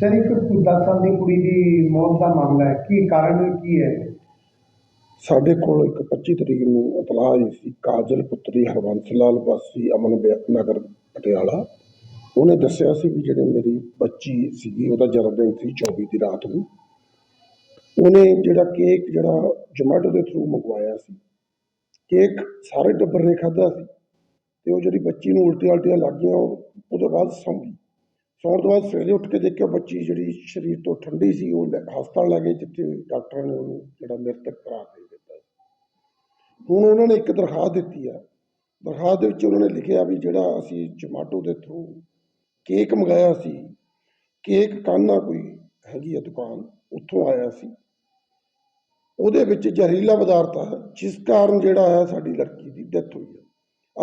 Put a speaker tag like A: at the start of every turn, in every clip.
A: Sir, ਇੱਕ 10 ਸਾਲ ਦੀ ਕੁੜੀ ਦੀ ਮੌਤ ਦਾ ਮਾਮਲਾ ਹੈ। ਕੀ ਕਾਰਨ ਕੀ ਹੈ?
B: ਸਾਡੇ ਕੋਲ ਇੱਕ 25 ਤਰੀਕ ਨੂੰ ਇਤਲਾਹ ਆਈ ਸੀ। ਕਾਜਲ ਪੁੱਤਰੀ ਹਰਬੰਸ ਲਾਲ ਵਾਸੀ ਅਮਨ ਨਗਰ ਪਟਿਆਲਾ। ਉਹਨੇ ਦੱਸਿਆ ਸੀ ਵੀ ਜਿਹੜੇ ਮੇਰੀ ਬੱਚੀ ਸੀਗੀ, ਉਹਦਾ ਜਨਮ ਦਿਨ ਸੀ 24 ਦੀ ਰਾਤ ਨੂੰ। ਉਹਨੇ ਜਿਹੜਾ ਕੇਕ, ਜਿਹੜਾ ਜੋਮੈਟੋ ਦੇ ਥਰੂ ਮੰਗਵਾਇਆ ਸੀ, ਕੇਕ ਸਾਰੇ ਟੱਬਰ ਨੇ ਖਾਧਾ ਸੀ। ਤੇ ਉਹ ਜਿਹੜੀ ਬੱਚੀ ਨੂੰ ਉਲਟੀਆਂ ਉਲਟੀਆਂ ਲੱਗ ਗਈਆਂ ਉਹਦੇ ਬਾਅਦ ਸੌਂ ਗਈ। ਸੌਣ ਤੋਂ ਬਾਅਦ ਸਵੇਰੇ ਉੱਠ ਕੇ ਦੇਖਿਆ ਬੱਚੀ ਜਿਹੜੀ ਸਰੀਰ ਤੋਂ ਠੰਡੀ ਸੀ, ਉਹ ਲੈ- ਹਸਪਤਾਲ ਲੈ ਗਏ ਜਿੱਥੇ ਡਾਕਟਰਾਂ ਨੇ ਉਹਨੂੰ ਜਿਹੜਾ ਮ੍ਰਿਤਕ ਕਰਾਰ ਦੇ ਦਿੱਤਾ। ਹੁਣ ਉਹਨਾਂ ਨੇ ਇੱਕ ਦਰਖਾਸਤ ਦਿੱਤੀ ਆ। ਦਰਖਾਸਤ ਦੇ ਵਿੱਚ ਉਹਨਾਂ ਨੇ ਲਿਖਿਆ ਵੀ ਜਿਹੜਾ ਅਸੀਂ ਜਮਾਟੋ ਦੇ ਥਰੂ ਕੇਕ ਮੰਗਾਇਆ ਸੀ, ਕੇਕ ਕਾਨਾ ਕੋਈ ਹੈਗੀ ਆ ਦੁਕਾਨ, ਉੱਥੋਂ ਆਇਆ ਸੀ। ਉਹਦੇ ਵਿੱਚ ਜ਼ਹਿਰੀਲਾ ਪਦਾਰਥ ਆ, ਜਿਸ ਕਾਰਨ ਜਿਹੜਾ ਹੈ ਸਾਡੀ ਲੜਕੀ ਦੀ ਡੈਥ ਹੋਈ ਹੈ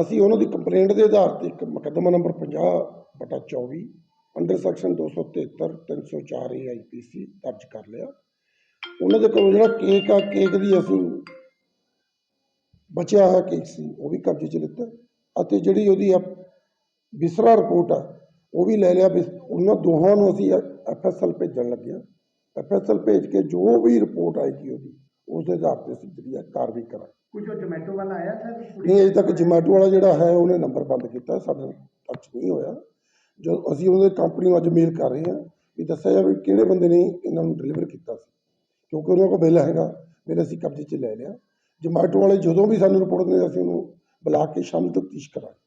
B: ਅਸੀਂ ਉਹਨਾਂ ਦੀ ਕੰਪਲੇਂਟ ਦੇ ਆਧਾਰ ਤੇ ਇੱਕ ਮੁਕੱਦਮਾ ਨੰਬਰ 50 ਬਟਾ 24 ਅੰਡਰ ਸੈਕਸ਼ਨ 273 304 ਏ ਆਈਪੀਸੀ ਦਰਜ ਕਰ ਲਿਆ। ਉਹਨਾਂ ਦੇ ਕੋਲ ਜਿਹੜਾ ਕੇਕ ਆ ਕੇਕ ਦੀ ਅਸੀਂ ਬਚਿਆ ਹੋਇਆ ਕੇਕ ਸੀ ਉਹ ਵੀ ਕਬਜ਼ੇ 'ਚ ਲਿੱਤਾ। ਅਤੇ ਜਿਹੜੀ ਉਹਦੀ ਵਿਸਰਾ ਰਿਪੋਰਟ ਆ ਉਹ ਵੀ ਲੈ ਲਿਆ। ਉਹਨਾਂ ਦੋਹਾਂ ਨੂੰ ਅਸੀਂ ਐਫਐਸਐਲ ਭੇਜਣ ਲੱਗਿਆ। ਐਫਐਸਐਲ ਭੇਜ ਕੇ ਜੋ ਵੀ ਰਿਪੋਰਟ ਆਏਗੀ ਉਹਦੀ ਉਸ ਦੇ ਆਧਾਰ ਤੇ ਅਸੀਂ ਜਿਹੜੀ ਆ ਕਾਰਵਾਈ ਕਰਾਂਗੇ।
A: ਕੁਝ ਜੋਮੈਟੋ ਵਾਲਾ ਆਇਆ ਸਰ?
B: ਨਹੀਂ ਅਜੇ ਤੱਕ ਜੋਮੈਟੋ ਵਾਲਾ ਜਿਹੜਾ ਹੈ ਉਹਨੇ ਨੰਬਰ ਬੰਦ ਕੀਤਾ। ਸਾਡੇ ਟੱਚ ਨਹੀਂ ਹੋਇਆ। ਜੋ ਅਸੀਂ ਉਹਦੇ ਕੰਪਨੀ ਨੂੰ ਅੱਜ ਮੇਲ ਕਰ ਰਹੇ ਹਾਂ ਵੀ ਦੱਸਿਆ ਜਾਵੇ ਕਿਹੜੇ ਬੰਦੇ ਨੇ ਇਹਨਾਂ ਨੂੰ ਡਿਲੀਵਰ ਕੀਤਾ ਸੀ। ਕਿਉਂਕਿ ਉਹਨਾਂ ਕੋਲ ਬਿੱਲ ਹੈਗਾ, ਫਿਰ ਅਸੀਂ ਕਬਜ਼ੇ 'ਚ ਲੈ ਲਿਆ। ਜੋਮੈਟੋ ਵਾਲੇ ਜਦੋਂ ਵੀ ਸਾਨੂੰ ਰਿਪੋਰਟ ਦਿੰਦੇ, ਅਸੀਂ ਉਹਨੂੰ ਬੁਲਾ ਕੇ ਸ਼ਾਮ ਤਫਤੀਸ਼ ਕਰਾਂਗੇ।